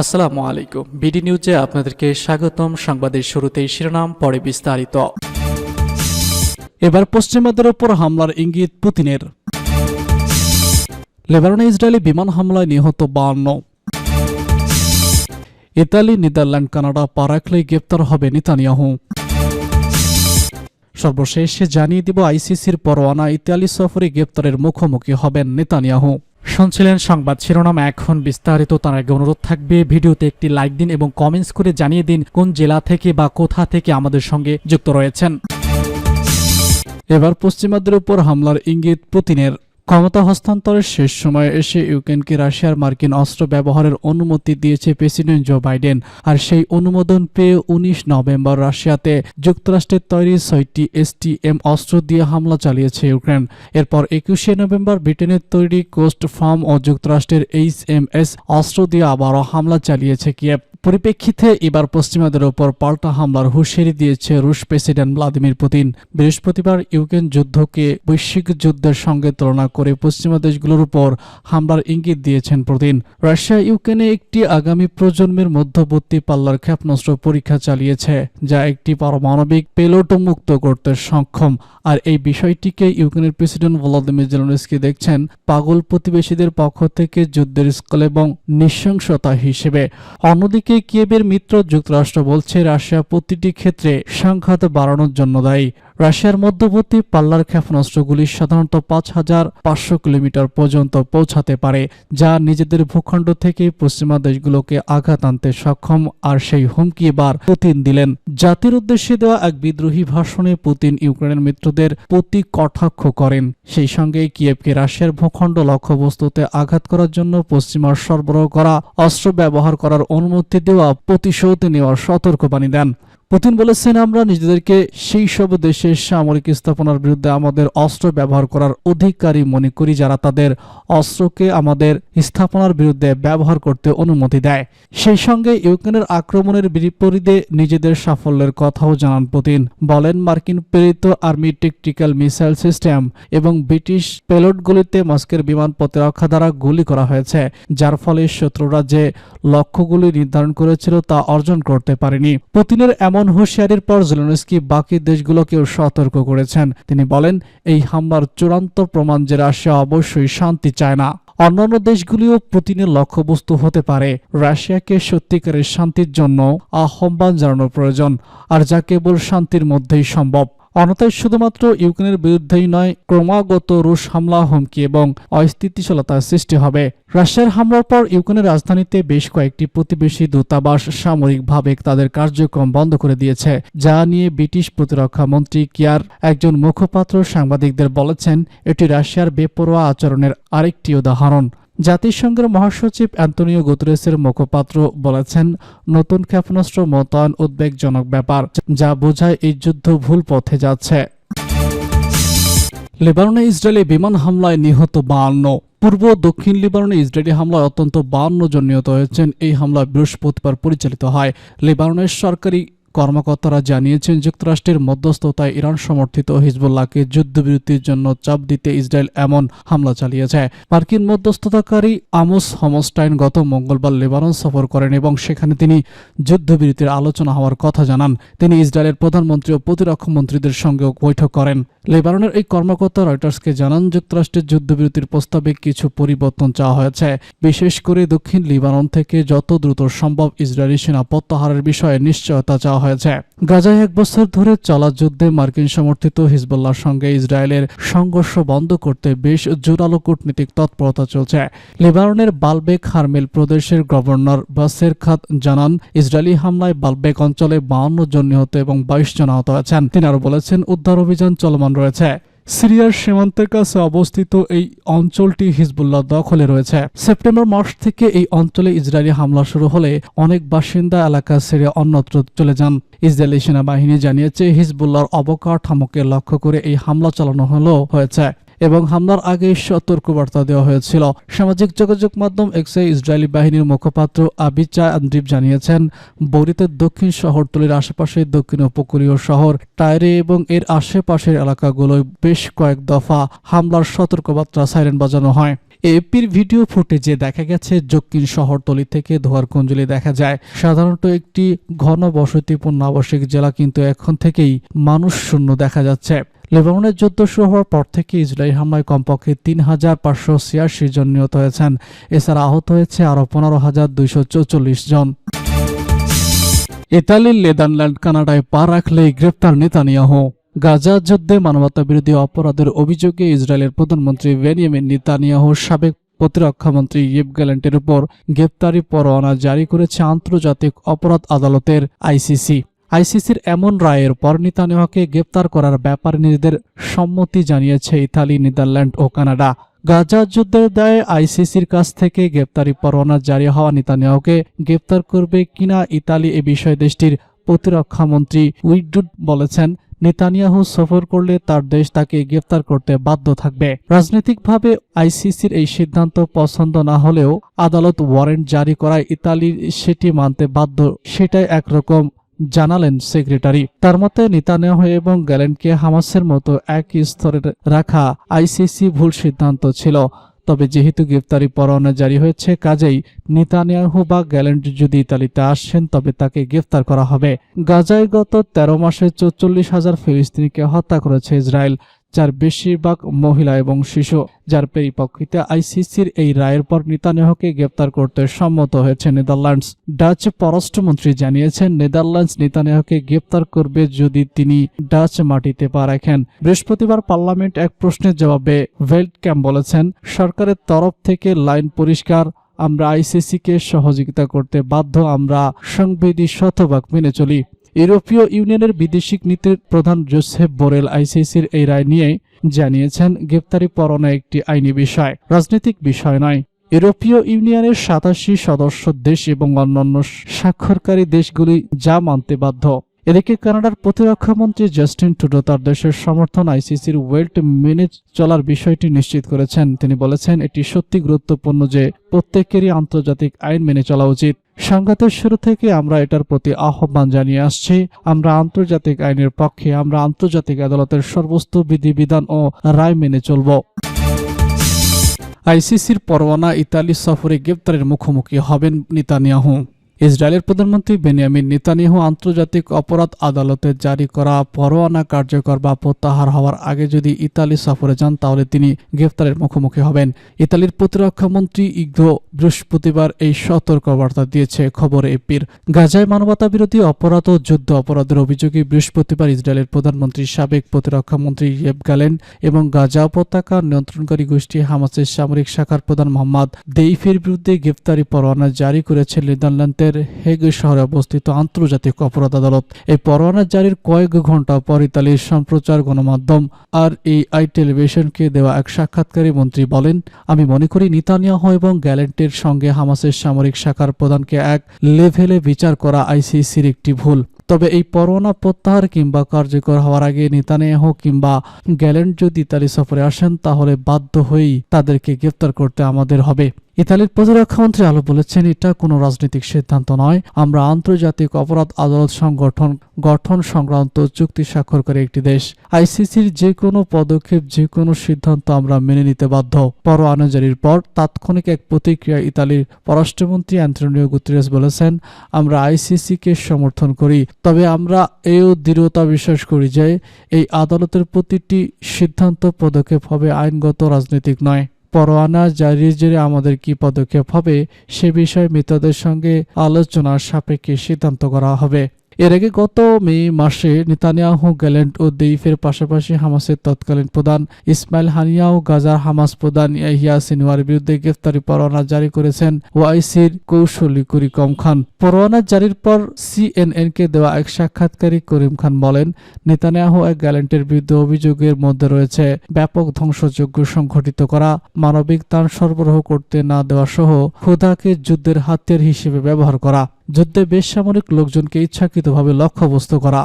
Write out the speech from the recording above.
আসসালামু আলাইকুম। বিডি নিউজে আপনাদেরকে স্বাগতম। সংবাদের শুরুতেই শিরোনাম, পরে বিস্তারিত। এবার পশ্চিমাদের ওপর হামলার ইঙ্গিত পুতিনের। লেবাননে ইসরায়েলি বিমান হামলায় নিহত বান্ন ইতালি, নেদারল্যান্ড, কানাডা পা রাখলেই গ্রেপ্তার হবে নেতানিয়াহু। সর্বশেষ জানিয়ে দিব আইসিসির পরোয়ানা, ইতালি সফরে গ্রেপ্তারের মুখোমুখি হবেন নেতানিয়াহু। শুনছিলেন সংবাদ শিরোনাম। এখন বিস্তারিত তার আগে অনুরোধ থাকবে, ভিডিওতে একটি লাইক দিন এবং কমেন্টস করে জানিয়ে দিন কোন জেলা থেকে বা কোথা থেকে আমাদের সঙ্গে যুক্ত রয়েছেন। এবার পশ্চিমাদের উপর হামলার ইঙ্গিত পুতিনের। ক্ষমতা হস্তান্তরের শেষ সময়ে এসে ইউক্রেনকে রাশিয়ার মার্কিন অস্ত্র ব্যবহারের অনুমতি দিয়েছে প্রেসিডেন্ট জো বাইডেন। আর সেই অনুমোদন পেয়ে উনিশ নভেম্বর রাশিয়াতে যুক্তরাষ্ট্রের তৈরি ছয়টি এসটিএম অস্ত্র দিয়ে হামলা চালিয়েছে ইউক্রেন। এরপর একুশে নভেম্বর ব্রিটেনের তৈরি কোস্ট ফার্ম ও যুক্তরাষ্ট্রের এইচ এম এস অস্ত্র দিয়ে আবারও হামলা চালিয়েছে কিয়েভ। পরিপ্রেক্ষিতে এবার পশ্চিমাদের ওপর পাল্টা হামলার হুঁশিয়ারি দিয়েছে রুশ প্রেসিডেন্ট ভ্লাদিমির পুতিন। বৃহস্পতিবার ইউক্রেন যুদ্ধকে বৈশ্বিক যুদ্ধের সঙ্গে তুলনা করে পশ্চিমা দেশগুলোর উপর হামলার ইঙ্গিত দিয়েছেন পুতিন। রাশিয়া ইউক্রেনে একটি আগামী প্রজন্মের মধ্যবর্তী পাল্লার ক্ষেপণাস্ত্র পরীক্ষা চালিয়েছে, যা একটি পারমাণবিক পেলোট মুক্ত করতে সক্ষম। আর এই বিষয়টিকে ইউক্রেনের প্রেসিডেন্ট ভলোদিমির জেলেনস্কি দেখছেন পাগল প্রতিবেশীদের পক্ষ থেকে যুদ্ধের স্কল এবং নৃশংসতা হিসেবে। অন্যদিকে কিয়েবের মিত্র যুক্তরাষ্ট্র বলছে রাশিয়া প্রতিটি ক্ষেত্রে সংঘাত বাড়ানোর জন্য দায়ী। রাশিয়ার মধ্যবর্তী পাল্লার ক্ষেপণাস্ত্রগুলি সাধারণত পাঁচ হাজার পাঁচশো কিলোমিটার পর্যন্ত পৌঁছাতে পারে, যা নিজেদের ভূখণ্ড থেকে পশ্চিমা দেশগুলোকে আঘাত আনতে সক্ষম আর সেই হুমকি এবার পুতিন দিলেন। জাতির উদ্দেশ্যে দেওয়া এক বিদ্রোহী ভাষণে পুতিন ইউক্রেনের মিত্রদের প্রতি কটাক্ষ করেন। সেই সঙ্গে কিয়েভকে রাশিয়ার ভূখণ্ড লক্ষ্যবস্তুতে আঘাত করার জন্য পশ্চিমার সরবরাহ করা অস্ত্র ব্যবহার করার অনুমতি দেওয়া প্রতিশোধ নেওয়ার সতর্কবাণী দেন। পুতিন বলেছেন, আমরা নিজেদেরকে সেই সব দেশের সামরিক স্থাপনার বিরুদ্ধে আমাদের অস্ত্র ব্যবহার করার অধিকারী মনে করি যারা তাদের অস্ত্রকে আমাদের স্থাপনার বিরুদ্ধে ব্যবহার করতে অনুমতি দেয়। সেই সঙ্গে ইউক্রেনের আক্রমণের বিপরীতে নিজেদের সাফল্যের কথাও জানান পুতিন। বলেন, মার্কিন প্রেরিত আর্মি টেকটিক্যাল মিসাইল সিস্টেম এবং ব্রিটিশ পেলোটগুলিতে মস্কের বিমান প্রতিরক্ষা দ্বারা গুলি করা হয়েছে, যার ফলে শত্রুরা যে লক্ষ্যগুলি নির্ধারণ করেছিল তা অর্জন করতে পারেনি। পুতিনের এমন হুঁশিয়ারির পর জেলেনস্কি বাকি দেশগুলোকেও সতর্ক করেছেন। তিনি বলেন, এই হামলার চূড়ান্ত প্রমাণ যে রাশিয়া অবশ্যই শান্তি চায় না। অন্যান্য দেশগুলিও পুতিনের লক্ষ্যবস্তু হতে পারে। রাশিয়াকে সত্যিকারের শান্তির জন্য আহ্বান জানানোর প্রয়োজন, আর যা কেবল শান্তির মধ্যেই সম্ভব। অনতায় শুধুমাত্র ইউক্রেনের বিরুদ্ধেই নয়, ক্রমাগত রুশ হামলা, হুমকি এবং অস্থিতিশীলতার সৃষ্টি হবে। রাশিয়ার হামলার পর ইউক্রেনের রাজধানীতে বেশ কয়েকটি প্রতিবেশী দূতাবাস সামরিকভাবে তাদের কার্যক্রম বন্ধ করে দিয়েছে, যা নিয়ে ব্রিটিশ প্রতিরক্ষা মন্ত্রী কিয়ার, একজন মুখপাত্র সাংবাদিকদের বলেছেন, এটি রাশিয়ার বেপরোয়া আচরণের আরেকটি উদাহরণ। জাতিসংঘের মহাসচিব অ্যান্তনিও গুতরেসের মুখপাত্র বলেছেন, নতুন ক্ষেপণাস্ত্র মোতায়েন উদ্বেগজনক ব্যাপার, যা বোঝায় এই যুদ্ধ ভুল পথে যাচ্ছে। লেবাননে ইসরায়েলি বিমান হামলায় নিহত বাহান্ন পূর্ব দক্ষিণ লিবাননে ইসরায়েলি হামলায় অত্যন্ত বাহান্ন জন নিহত হয়েছেন। এই হামলা বৃহস্পতিবার পরিচালিত হয়। লেবাননের সরকারি কর্মকর্তারা জানিয়েছেন, যুক্তরাষ্ট্রের মধ্যস্থতায় ইরান সমর্থিত হিজবুল্লাহকে যুদ্ধবিরতির জন্য চাপ দিতে ইসরায়েল এমন হামলা চালিয়েছে। মার্কিন মধ্যস্থতাকারী আমোস হমস্টাইন গত মঙ্গলবার লেবানন সফর করেন এবং সেখানে তিনি যুদ্ধবিরতির আলোচনা হওয়ার কথা জানান। তিনি ইসরায়েলের প্রধানমন্ত্রী ও প্রতিরক্ষা মন্ত্রীদের সঙ্গেও বৈঠক করেন। লেবাননের এই কর্মকর্তা রয়টার্সকে জানান, যুক্তরাষ্ট্রের যুদ্ধবিরতির প্রস্তাবে কিছু পরিবর্তন চাওয়া হয়েছে। বিশেষ করে দক্ষিণ লিবানন থেকে যত দ্রুত সম্ভব ইসরায়েলি সেনা প্রত্যাহারের বিষয়ে নিশ্চয়তা চাওয়া হয়েছে। গাজায় এক বছর ধরে চলা যুদ্ধে মার্কিন সমর্থিত সঙ্গে ইসরায়েলের সংঘর্ষ বন্ধ করতে বেশ জোরালো কূটনীতিক তৎপরতা চলছে। লেবাননের বালবেক হারমেল প্রদেশের গভর্নর বাসের খাত জানান, ইসরায়েলি হামলায় বালবেক অঞ্চলে বাউন্ন জন নিহত এবং বাইশ জন আহত আছেন তিনি আরও বলেছেন, উদ্ধার অভিযান চলমান রয়েছে। সিরিয়ার সীমান্তের কাছে অবস্থিত এই অঞ্চলটি হিজবুল্লাহ দখলে রয়েছে। সেপ্টেম্বর মাস থেকে এই অঞ্চলে ইসরায়েলি হামলা শুরু হলে অনেক বাসিন্দা এলাকা ছেড়ে অন্যত্র চলে যান। ইসরায়েলি সেনাবাহিনী জানিয়েছে, হিজবুল্লাহর অবকাঠামোকে লক্ষ্য করে এই হামলা চালানো হলো, হয়েছে। এবং হামলার আগে সতর্কবার্তা দেওয়া হয়েছিল। সামাজিক যোগাযোগ মাধ্যম এক্সে ইসরায়েলি বাহিনীর মুখপাত্র আবিচা আন্দ্রিব জানিয়েছেন বরিতের দক্ষিণ শহরতলির আশেপাশে দক্ষিণ উপকূলীয় শহর টায়রে এবং এর আশেপাশের এলাকাগুলোয় বেশ কয়েক দফা হামলার সতর্কবার্তা সাইরেন বাজানো হয়। এপির ভিডিও ফুটেজে দেখা গেছে, দক্ষিণ শহরতলি থেকে ধোয়ার কুঞ্জলি দেখা যায়, সাধারণত একটি ঘন বসতিপূর্ণ আবাসিক জেলা কিন্তু এখন থেকেই মানুষ শূন্য দেখা যাচ্ছে। লেবাননের যুদ্ধ শুরু হওয়ার পর থেকে ইসরায়েল হামলায় কমপক্ষে তিন হাজার পাঁচশো ছিয়াশি জন নিহত হয়েছেন। এছাড়া আহত হয়েছে আরও পনেরো হাজার দুইশো চৌচল্লিশ জন। ইতালির নেদারল্যান্ড, কানাডায় পা রাখলেই গ্রেপ্তার নেতানিয়াহু। গাজা যুদ্ধে মানবতা বিরোধী অপরাধের অভিযোগে ইসরায়েলের প্রধানমন্ত্রী বেনিয়ামিন নেতানিয়াহুর সাবেক প্রতিরক্ষামন্ত্রী ইয়েব গ্যালেন্টের উপর গ্রেপ্তারি পরোয়ানা জারি করেছে আন্তর্জাতিক অপরাধ আদালতের আইসিসি। আইসিসির এমন রায়ের পর নেতানিয়াহুকে গ্রেপ্তার করার ব্যাপারে নিজেদের সম্মতি জানিয়েছে ইতালি, নেদারল্যান্ড ও কানাডা। গাজা যুদ্ধের দায়ে আইসিসির কাছ থেকে গ্রেপ্তারি পরোয়ানা জারি হওয়া নেতানিয়াহুকে গ্রেপ্তার করবে কিনা ইতালি এ বিষয়ে দেশটির প্রতিরক্ষামন্ত্রী উইডুড বলেছেন, নেতানিয়াহু সফর করলে তার দেশ তাকে গ্রেপ্তার করতে বাধ্য থাকবে। রাজনৈতিকভাবে আইসিসির এই সিদ্ধান্ত পছন্দ না হলেও আদালত ওয়ারেন্ট জারি করায় ইতালি সেটি মানতে বাধ্য, সেটাই একরকম জানালেন সেক্রেটারি। তার মতে, নেতানিয়াহু এবং গ্যালেনকে হামাসের মতো এক স্তরে রাখা আইসিসি ভুল সিদ্ধান্ত ছিল। তবে যেহেতু গ্রেফতারি পরোয়ানা জারি হয়েছে, কাজেই নেতানিয়াহু বা গ্যালেন্ট যদি ইতালিতে আসেন, তবে তাকে গ্রেফতার করা হবে। গাজায় গত তেরো মাসে চৌচল্লিশ হাজার ফিলিস্তিনিকে হত্যা করেছে ইসরায়েল। যার বেশিরভাগ মহিলা এবং শিশু যার পরিপ্রেক্ষিতে আইসিসির এই রায়ের পর নেতানিয়াহুকে গ্রেপ্তার করতে সম্মত হয়েছে নেদারল্যান্ডস। ডাচ পররাষ্ট্রমন্ত্রী জানিয়েছেন, নেদারল্যান্ডস নেতানিয়াহুকে গ্রেপ্তার করবে যদি তিনি ডাচ মাটিতে পা রাখেন। বৃহস্পতিবার পার্লামেন্ট এক প্রশ্নের জবাবে ভেল্ট ক্যাম্প বলেছেন, সরকারের তরফ থেকে লাইন পরিষ্কার, আমরা আইসিসিকে সহযোগিতা করতে বাধ্য, আমরা সংবিধি শতভাগ মেনে চলি। ইউরোপীয় ইউনিয়নের বিদেশিক নীতির প্রধান জোসেফ বোরেল আইসিসির এই রায় নিয়ে জানিয়েছেন গ্রেপ্তারি পরনে একটি আইনি বিষয়, রাজনৈতিক বিষয় নয়। ইউরোপীয় ইউনিয়নের সাতাশি সদস্য দেশ এবং অন্যান্য স্বাক্ষরকারী দেশগুলি যা মানতে বাধ্য। এদিকে কানাডার প্রতিরক্ষামন্ত্রী জাস্টিন টুডো তার দেশের সমর্থন আইসিসির ওয়েল্ট মেনে চলার বিষয়টি নিশ্চিত করেছেন। তিনি বলেছেন, এটি সত্যি গুরুত্বপূর্ণ যে প্রত্যেকেরই আন্তর্জাতিক আইন মেনে চলা উচিত। সংঘাতের শুরু থেকে আমরা এটার প্রতি আহ্বান জানিয়ে আসছি। আমরা আন্তর্জাতিক আইনের পক্ষে, আমরা আন্তর্জাতিক আদালতের সর্বোচ্চ বিধিবিধান ও রায় মেনে চলব। আইসিসির পরোয়ানা ইতালি সফরে গ্রেপ্তারের মুখোমুখি হবেন নেতানিয়াহু। ইসরায়েলের প্রধানমন্ত্রী বেনিয়ামিন নেতানিয়াহু আন্তর্জাতিক অপরাধ আদালতে জারি করা পরোয়ানা কার্যকর বা প্রত্যাহার হওয়ার আগে যদি ইতালি সফরে যান, তাহলে তিনি গ্রেফতারের মুখোমুখি হবেন। ইতালির প্রতিরক্ষামন্ত্রী ইগো বৃহস্পতিবার এই সতর্কবার্তা দিয়েছে খবর এপির। গাজায় মানবতা বিরোধী অপরাধ ও যুদ্ধ অপরাধের অভিযোগে বৃহস্পতিবার ইসরায়েলের প্রধানমন্ত্রী, সাবেক প্রতিরক্ষামন্ত্রী ইয়েব গালেন এবং গাজা উপত্যকার নিয়ন্ত্রণকারী গোষ্ঠী হামাসের সামরিক শাখার প্রধান মোহাম্মদ দেইফের বিরুদ্ধে গ্রেফতারি পরোয়ানা জারি করেছে নেদারল্যান্ডের হেগ শহরে অবস্থিত আন্তর্জাতিক অপরাধ আদালত এই পরোয়ানা জারির কয়েক ঘণ্টা পর ইতালির সম্প্রচার গণমাধ্যম আর এই আই টেলিভিশনকে দেওয়া এক সাক্ষাৎকারে মন্ত্রী বলেন, আমি মনে করি নিতানিয়াহু এবং গ্যালেন্টের সঙ্গে হামাসের সামরিক শাখার প্রধানকে এক লেভেলে বিচার করা আইসিসির একটি ভুল। তবে এই পরোয়ানা প্রত্যাহার কিংবা কার্যকর হওয়ার আগে নেতানিয়াহু কিংবা গ্যালেন্ট যদি ইতালি সফরে আসেন, তাহলে বাধ্য হয়েই তাদেরকে গ্রেফতার করতে আমাদের হবে। ইতালির প্রতিরক্ষামন্ত্রী আলো বলেছেন, এটা কোনো রাজনৈতিক সিদ্ধান্ত নয়। আমরা আন্তর্জাতিক অপরাধ আদালত সংগঠন, গঠন সংক্রান্ত চুক্তি স্বাক্ষর করে একটি দেশ। আইসিসির যে কোনো পদক্ষেপ যে কোনো সিদ্ধান্ত আমরা মেনে নিতে বাধ্য। পরোয়ানা জারির পর তাৎক্ষণিক এক প্রতিক্রিয়া ইতালির পররাষ্ট্রমন্ত্রী অ্যান্টনিও গুতরেস বলেছেন, আমরা আইসিসিকে সমর্থন করি। তবে আমরা এও দৃঢ়তা বিশ্বাস করি যে, এই আদালতের প্রতিটি সিদ্ধান্ত পদক্ষেপ হবে আইনগত রাজনৈতিক নয়। পরোয়ানা জারির জেরে আমাদের কি পদক্ষেপ হবে, সে বিষয়ে মৃতদের সঙ্গে আলোচনার সাপেক্ষে সিদ্ধান্ত করা হবে। এর আগে গত মে মাসে নেতানিয়াহু, গ্যালেন্ট ও দেইফের পাশাপাশি হামাসের তৎকালীন প্রধান ইসমাইল হানিয়া ও গাজার হামাস প্রধান ইয়াহিয়া সিনওয়ার বিরুদ্ধে গ্রেফতারি পরোয়ানা জারি করেছেন ওআইসির কৌশলী করিকম খান। পরোয়ানা জারির পর সিএনএন কে দেওয়া এক সাক্ষাৎকারী করিম খান বলেন, নেতানিয়াহু এক গ্যালেন্টের বিরুদ্ধে অভিযোগের মধ্যে রয়েছে ব্যাপক ধ্বংসযজ্ঞ সংঘটিত করা, মানবিক ত্রাণ সরবরাহ করতে না দেওয়া সহ ক্ষুধাকে যুদ্ধের হাতিয়ার হিসেবে ব্যবহার করা। যুদ্ধে বেসামরিক লোকজনকে ইচ্ছাকৃতভাবে লক্ষ্যবস্তু করা।